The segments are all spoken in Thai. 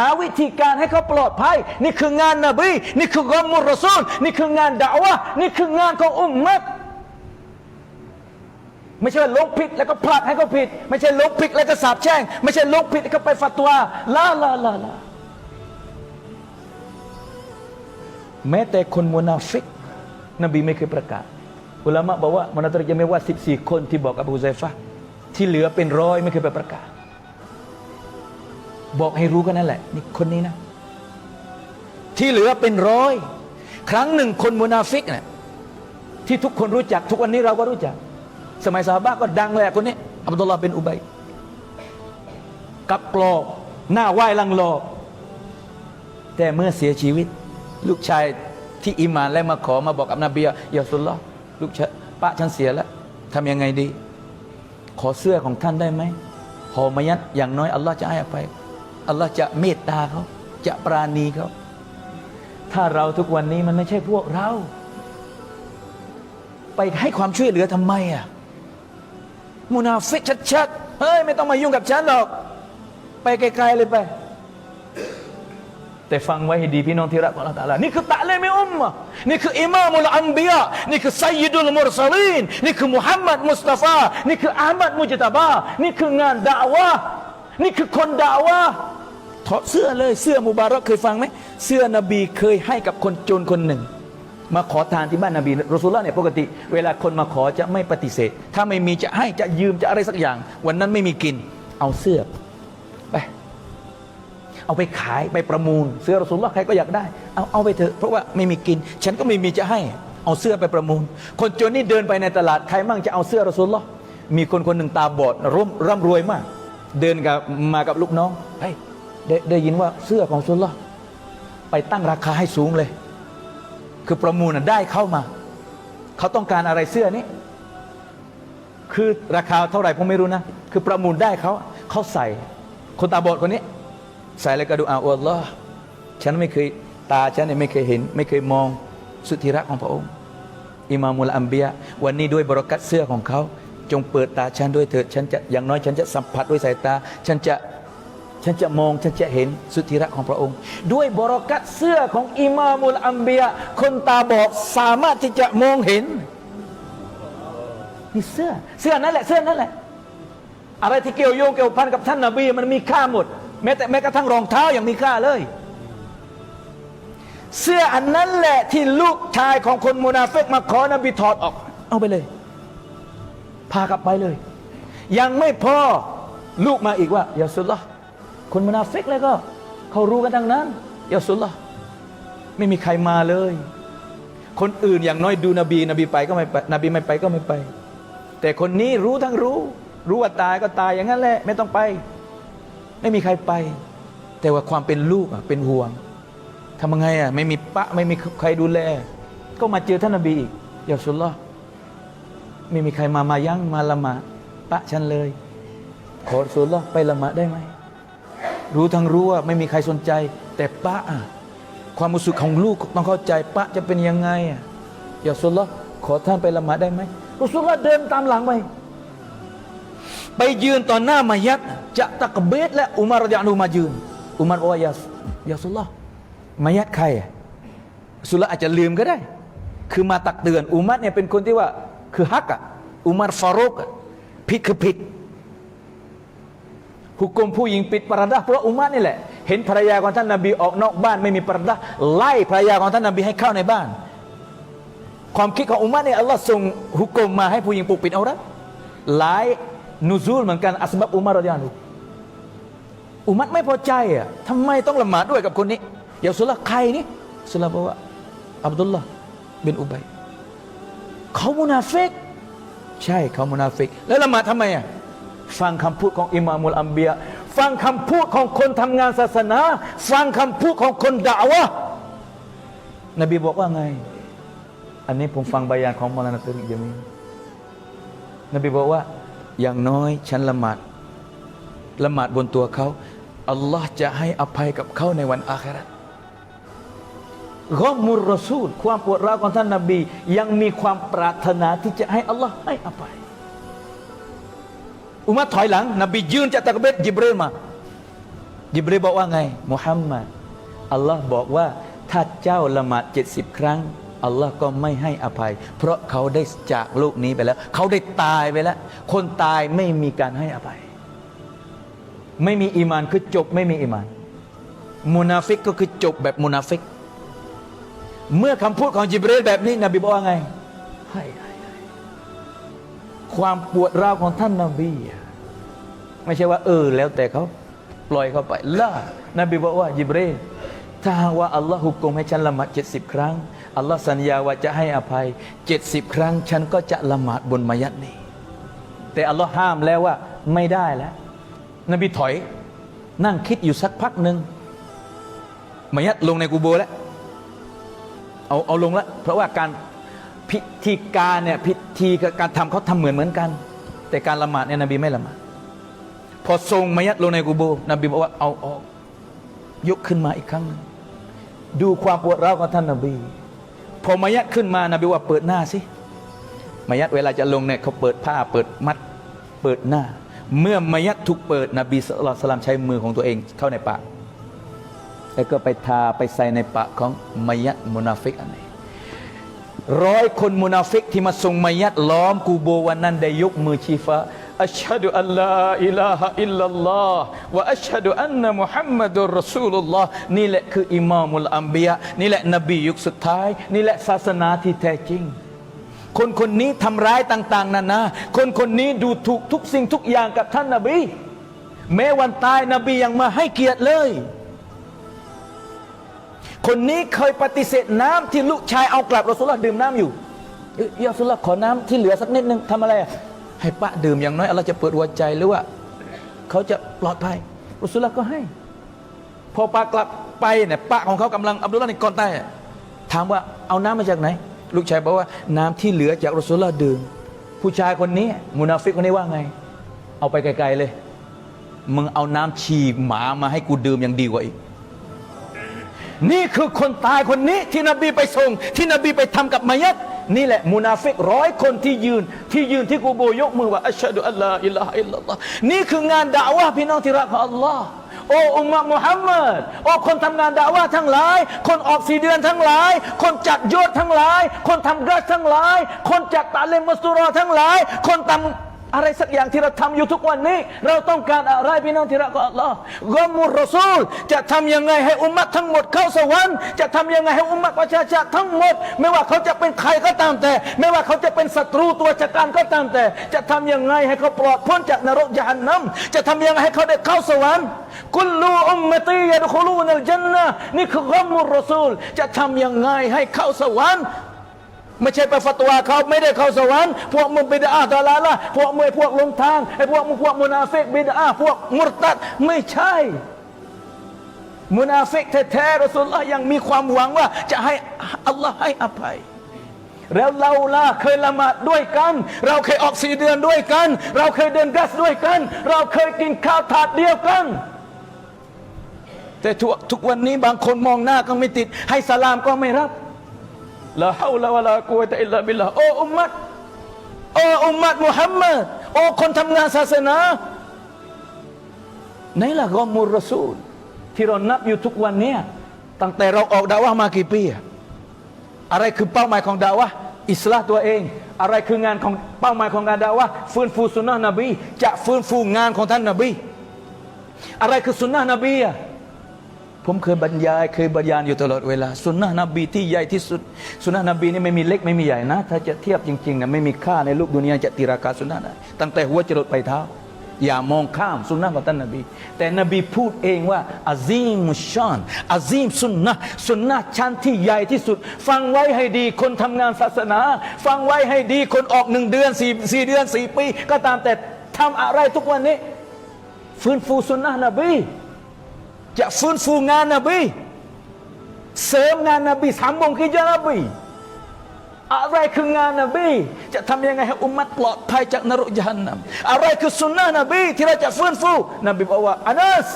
หาวิธีการให้เขาปลอดภัย นี่คืองานนบีนี่คือกอมุรซูลนี่คืองานดาวะนี่คืองานของอุมมะไม่ใช่ลงผิดแล้วก็ผลักให้เขาผิด ไม่ใช่ลงผิดแล้วก็สาบแช่ง ไม่ใช่ลงผิดแล้วก็ไปฟัตัวลาลาลาลาแม้แต่คนมุนาฟิก นบีไม่เคยประกาศอุลามะบอกว่ามันตรจะไม่ว่า 14 คนที่บอกอบูไซฟะที่เหลือเป็นร้อยไม่เคยไปประกาศ บอกให้รู้กันนั่นแหละ นี่คนนี้นะ ที่เหลือเป็นร้อย ครั้งหนึ่งคนมุนาฟิกเนี่ยที่ทุกคนรู้จัก ทุกวันนี้เราก็รู้จัก สมัยซาฮาบะก็ดังเลยคนนี้อับดุลลาห์เป็นอุบัยกับกรอบหน้าไหว้ลังโลอบแต่เมื่อเสียชีวิต ลูกชายที่อิมานและมาขอมาบอกกับนบียาสุลลอฮ์ลูกชายป้าฉันเสียแล้วทำยังไงดี ขอเสื้อของท่านได้ไหมหอมายัดอย่างน้อยอัลลอฮ์จะให้อภัย อัลลอฮ์จะเมตตาเขาจะปราณีเขาถ้าเราทุกวันนี้มันไม่ใช่พวกเรา ไปให้ความช่วยเหลือทำไมอะมุนาฟิกชัดๆเฮ้ย ไม่ต้องมายุ่งกับฉันหรอก ไปไกลๆเลยไป แต่ฟังไว้ให้ดีพี่น้องที่รักของเราตาลานี่คือตะเลมิอุมมะนี่คืออิมามุลอัมบียะนี่คือไซยิดุลมุรสลีนนี่คือมุฮัมมัดมุสตาฟา นี่คืออามัดมุจตบา นี่คืองานดาวะนี่คือคนดาวะ ถอดเสื้อเลยเสื้อมุบารักเคยฟังไหมเสื้อนบีเคยให้กับคนจนคนหนึ่ง มาขอทานที่บ้านนบีรอสูลลอฮ์เนี่ยปกติ เวลาคนมาขอจะไม่ปฏิเสธ ถ้าไม่มีจะให้จะยืมจะอะไรสักอย่าง วันนั้นไม่มีกิน เอาเสื้อไปเอาไปขายไปประมูล เสื้อรอสูลลอฮ์ใครก็อยากได้เอาเอาไปเถอะเพราะว่าไม่มีกิน ฉันก็ไม่มีจะให้ เอาเสื้อไปประมูล คนจนนี่เดินไปในตลาดใครมั่งจะเอาเสื้อรอสูลลอฮ์มีคนคนหนึ่งตาบอดร่ำร่ำรวยมาก เดินกับมากับลูกน้องเฮ้ย ได้ได้ยินว่าเสื้อของรอสูลลอฮ์ไปตั้งราคาให้สูงเลย คือประมูลน่ะได้เข้ามา เขาต้องการอะไรเสื้อนี้ คือราคาเท่าไหร่ผมไม่รู้นะ คือประมูลได้เขาเขาใส่ คนตาบอดคนนี้ ใส่แล้วก็ดูอาอัลลอฮ์ฉันไม่เคยตาฉันเนี่ยไม่เคยเห็น ไม่เคยมองสุดที่รักของพระองค์อิมามุลอัมเบียวันนี้ด้วยบรอกัตเสื้อของเขา จงเปิดตาฉันด้วยเถิดฉันจะอย่างน้อยฉันจะสัมผัสด้วยสายตา ฉันจะ ฉันจะมองฉันจะเห็นสุดที่รักของพระองค์ ด้วยบรอกัตเสื้อของอิมามุลอัมเบีย คนตาบอดสามารถที่จะมองเห็นนี่เสื้อ เสื้อนั่นแหละเสื้อนั่นแหละ อะไรที่เกี่ยวโยงเกี่ยวพันกับท่านนาบีมันมีค่าหมด แม้แต่แม้กระทั่งรองเท้ายังมีค่าเลย เสื้ออันนั้นแหละที่ลูกชายของคนมุนาเฟกมาขอนบีถอดออก เอาไปเลย พากลับไปเลย ยังไม่พอลูกมาอีกว่าอย่าสุดละ คนมุนาเฟกเลยก็เขารู้กันทั้งนั้นยาสุดละไม่มีใครมาเลย คนอื่นอย่างน้อยดูนบี นบีไปก็ไม่ไปนบีไม่ไปก็ไม่ไป แต่คนนี้รู้ทั้งรู้ รู้ว่าตายก็ตายอย่างนั้นแหละ ไม่ต้องไป ไม่มีใครไป แต่ว่าความเป็นลูกเป็นห่วงทำยังไงอะไม่มีปะไม่มีใครดูแล ก็มาเจอท่านนบีอีกยาสุดละไม่มีใครมามายั้งมาละหมาดปะฉันเลย ขอสุดละไปละหมาดได้ไหม รู้ทั้งรู้ว่าไม่มีใครสนใจ แต่ปะอะความรู้สึกของลูกต้องเข้าใจปะจะเป็นยังไงอย่าสุดละขอท่านไปละหมาดได้ไหมรอสุลละเดินตามหลังไปไปยืนต่อหน้ามายัดจะตะกเบตและอุมารดิยันูมายืนอุมารอกว่ายาอย่าสุลละมายัดใครสุลละอาจจะลืมก็ได้ คือมาตักเตือนอุมัรเนี่ยเป็นคนที่ว่าคือฮักอะอุมารฟารุกอะผิดคือผิด หุกกลมผู้หญิงปิดปรดาเพราะอุมัรนี่แหละ เห็นภรรยาของท่านนบีออกนอกบ้านไม่มีปรดาไล่ภรรยาของท่านนบีให้เข้าในบ้าน ความคิดของอุมัรเนี่ยอัลลอฮ์ส่งหุกกลมมาให้ผู้หญิงปกปิดเอาละหลายนูซูลเหมือนกันอัสบับอุมัรรดยานุอุมัรไม่พอใจอะทำไมต้องละหมาดด้วยกับคนนี้อย่าสุลละใครนี่สุลละบอกว่าอับดุลลาห์บินอุบัยเขามุนาฟิกใช่เขามุนาฟิกแล้วละหมาดทำไมอะ ฟังคำพูดของอิมามุลอัมเบีย ฟังคำพูดของคนทำงานศาสนา ฟังคำพูดของคนด่าวะนบีบอกว่าไง อันนี้ผมฟังบายานของมอลานาตริกเยมีนบีบอกว่า อย่างน้อยฉันละหมาดละหมาดบนตัวเขาอัลลอฮ์จะให้อภัยกับเขาในวันอาคราตกอมุรรอซูลความปวดร้าวของท่านนาบี ยังมีความปรารถนาที่จะให้อัลลอฮ์ให้อภัย อุมัรถอยหลัง นบียืนจากตะกเบตจิบเรลมายิบรีบอกว่าไงมุฮัมมัดอัลลอฮ์บอกว่าถ้าเจ้าละหมาดเจ็ดสิบครั้งอัลลอฮ์ก็ไม่ให้อภัย เพราะเขาได้จากโลกนี้ไปแล้ว เขาได้ตายไปแล้ว คนตายไม่มีการให้อภัย ไม่มีอีมานคือจบไม่มีอีมานมุนาฟิกก็คือจบแบบมุนาฟิก เมื่อคำพูดของจิบรีลแบบนี้ นบีบอกว่าไงให้ความปวดร้าวของท่านนบี ไม่ใช่ว่าเออแล้วแต่เขาปล่อยเขาไปล่านบีบอกว่าจิบรีถ้าว่าอัลลอฮ์หุกมให้ฉันละหมาดเจ็ดสิบครั้ง อัลลอฮ์สัญญาว่าจะให้อภัยเจ็ดสิบครั้ง ฉันก็จะละหมาดบนมายัดนี้ แต่อัลลอฮ์ห้ามแล้วว่าไม่ได้แล้ว นบีถอย นั่งคิดอยู่สักพักหนึ่งมายัดลงในกูโบแล้ว เอาเอาลงแล้ว เพราะว่าการพิธีการเนี่ยพิธีกับการทำเขาทำเหมือนเหมือนกัน แต่การละหมาดเนี่ยนบีไม่ละหมาด พอทรงมายัดลงในกูโบนบีบอกว่าเอาออกยกขึ้นมาอีกครั้ง ดูความปวดร้าวของท่านนบี พอมายัดขึ้นมานบีว่าเปิดหน้าสิมายัดเวลาจะลงเนี่ยเขาเปิดผ้าเปิดมัดเปิดหน้า เมื่อมายัดถูกเปิดนบีสุลต่านใช้มือของตัวเองเข้าในปากแล้วก็ไปทาไปใส่ในปากของมายัดมุนาฟิกอันนี้ร้อยคนมุนาฟิกที่มาส่งมายัดล้อมกูโบวันนั้นได้ยกมือชีฟ้า อัชฮะดุอัลลาอิลาฮะอิลลัลลอฮ์วะอัชฮะดุอันนะมุฮัมมัดุลรอซูลุลลอฮ์นี่แหละคืออิมามุลอัมบียะนี่แหละนบียุคสุดท้าย นี่แหละศาสนาที่แท้จริง คนคนนี้ทำร้ายต่าง ๆนานาคนคนนี้ดูถูกทุกสิ่งทุกอย่างกับท่านนบีแม้วันตายนบียังมาให้เกียรติเลย คนนี้เคยปฏิเสธน้ำที่ลูกชายเอากลับรอสุลลอฮ์ดื่มน้ำอยู่ยาสุลลอฮ์ขอน้ำที่เหลือสักนิดนึงทำอะไรอะ ให้ป้าดื่มอย่างน้อยอัลลอฮ์จะเปิดหัวใจหรือว่าเขาจะปลอดภัยรอสุลลอฮ์ก็ให้ พอป้ากลับไปเนี่ยป้าของเขากำลังอับดุลลาห์ในก่อนใต้ถามว่าเอาน้ำมาจากไหน ลูกชายบอกว่าน้ำที่เหลือจากรอสุลลอฮ์ดื่มผู้ชายคนนี้มุนาฟิกคนนี้ว่าไง เอาไปไกลๆเลยมึงเอาน้ำฉี่หมามาให้กูดื่มยังดีกว่าอีก นี่คือคนตายคนนี้ที่นบีไปส่ง ที่นบีไปทำกับมายัด นี่แหละมุนาฟิกร้อยคนที่ยืน ที่ยืนที่กูโบยกมือว่าอัชฮะดุอัลลอฮ์อิลลาฮ์อิลลัลลอฮ์นี่คืองานด่าว่าพี่น้องที่รักของอัลลอฮ์โอ้อุมมะมุฮัมมัดโอ้คนทำงานด่าว่าทั้งหลาย คนออกสี่เดือนทั้งหลาย คนจัดยศทั้งหลาย คนทำกัสทั้งหลาย คนจัดตาเลมมัสตุรอทั้งหลาย คนทำ อะไรสักอย่างที่เราทำอยู่ทุกวันนี้ เราต้องการอะไรพี่น้องที่รักของอัลลอฮ์กอมุรอซูล จะทำยังไงให้อุมมะทั้งหมดเข้าสวรรค์จะทำยังไงให้อุมมะประชาชาติทั้งหมด ไม่ว่าเขาจะเป็นใครก็ตามแต่ ไม่ว่าเขาจะเป็นศัตรูตัวจัดการก็ตามแต่ จะทำยังไงให้เขาปลอดพ้นจากนรกยานนัมจะทำยังไงให้เขาได้เข้าสวรรค์กุลลูอุมมตียะดุคุลูนัลจันนะนี่คือกอมุรรอซูล จะทำยังไงให้เข้าสวรรค์ ไม่ใช่ไปฟัตวาเขาไม่ได้เข้าสวรรค์พวกมึงบิดาตาลาละพวกมึงพวกลงทางไอ้พวกมึงพวกมุนาฟิกบิดาพวกมุรตัดไม่ใช่ มุนาฟิกแท้ๆรอสุลลอฮ์ยังมีความหวังว่า จะให้อัลลอฮ์ให้อภัย แล้วเราล่ะเคยละหมาดด้วยกัน เราเคยออกสีเดือนด้วยกัน เราเคยเดินกัสด้วยกัน เราเคยกินข้าวถาดเดียวกันแต่ทุกทุกวันนี้บางคนมองหน้าก็ไม่ติด ให้สลามก็ไม่รับ ลาฮาวลาวะลากุวะตะอิลลาบิลลาโอ้อุมมัดโอ้อุมมัดมุฮัมมัดโอ้คนทำงานศาสนาไหนล่ะกอมุรรอซูล ที่เรานับอยู่ทุกวันเนี้ยตั้งแต่เราออกดาวะมากี่ปีอะอะไรคือเป้าหมายของดาวะอิสลามตัวเอง อะไรคืองานของเป้าหมายของงานดาวะฟื้นฟูสุนนะนบี จะฟื้นฟูงานของท่านนบี อะไรคือสุนนะนบีอะ ผมเคยบรรยายเคยบรรยายอยู่ตลอดเวลาสุนนะนบีที่ใหญ่ที่สุดสุนนะนบีนี่ไม่มีเล็กไม่มีใหญ่นะ ถ้าจะเทียบจริงๆนะไม่มีค่าในโลกดุนยาจะตีราคาสุนนะได้ตั้งแต่หัวจรดไปเท้า อย่ามองข้ามสุนนะของท่านนบี แต่นบีพูดเองว่าอาซีมุชานอาซีมสุนนะสุนนะชั้นที่ใหญ่ที่สุด ฟังไว้ให้ดีคนทำงานศาสนา ฟังไว้ให้ดีคนออกหนึ่งเดือนสี่สี่เดือนสี่ปี ก็ตามแต่ทำอะไรทุกวันนี้ ฟื้นฟูสุนนะนบี จะฟื้นฟูงานนบีเสริมงานนบีสามบงกิจานบีอะไรคืองานนบีจะทำยังไงให้อุมมัตปลอดภัยจากนรกยานนัมอะไรคือสุนนะนบีที่เราจะฟื้นฟูนบีบอกว่าอานัส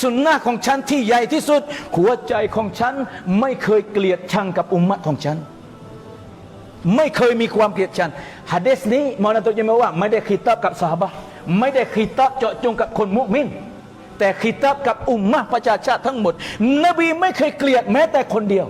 สุนนะของฉันที่ใหญ่ที่สุด หัวใจของฉันไม่เคยเกลียดชังกับอุมมัตของฉัน ไม่เคยมีความเกลียดชังฮะดีษนี้มอนันตุยมาว่า ไม่ได้ขีตับกับสาบะไม่ได้ขีตับเจาะจงกับคนมุมิน แต่คิตับกับอุมมะประชาชาติทั้งหมด นบีไม่เคยเกลียดแม้แต่คนเดียว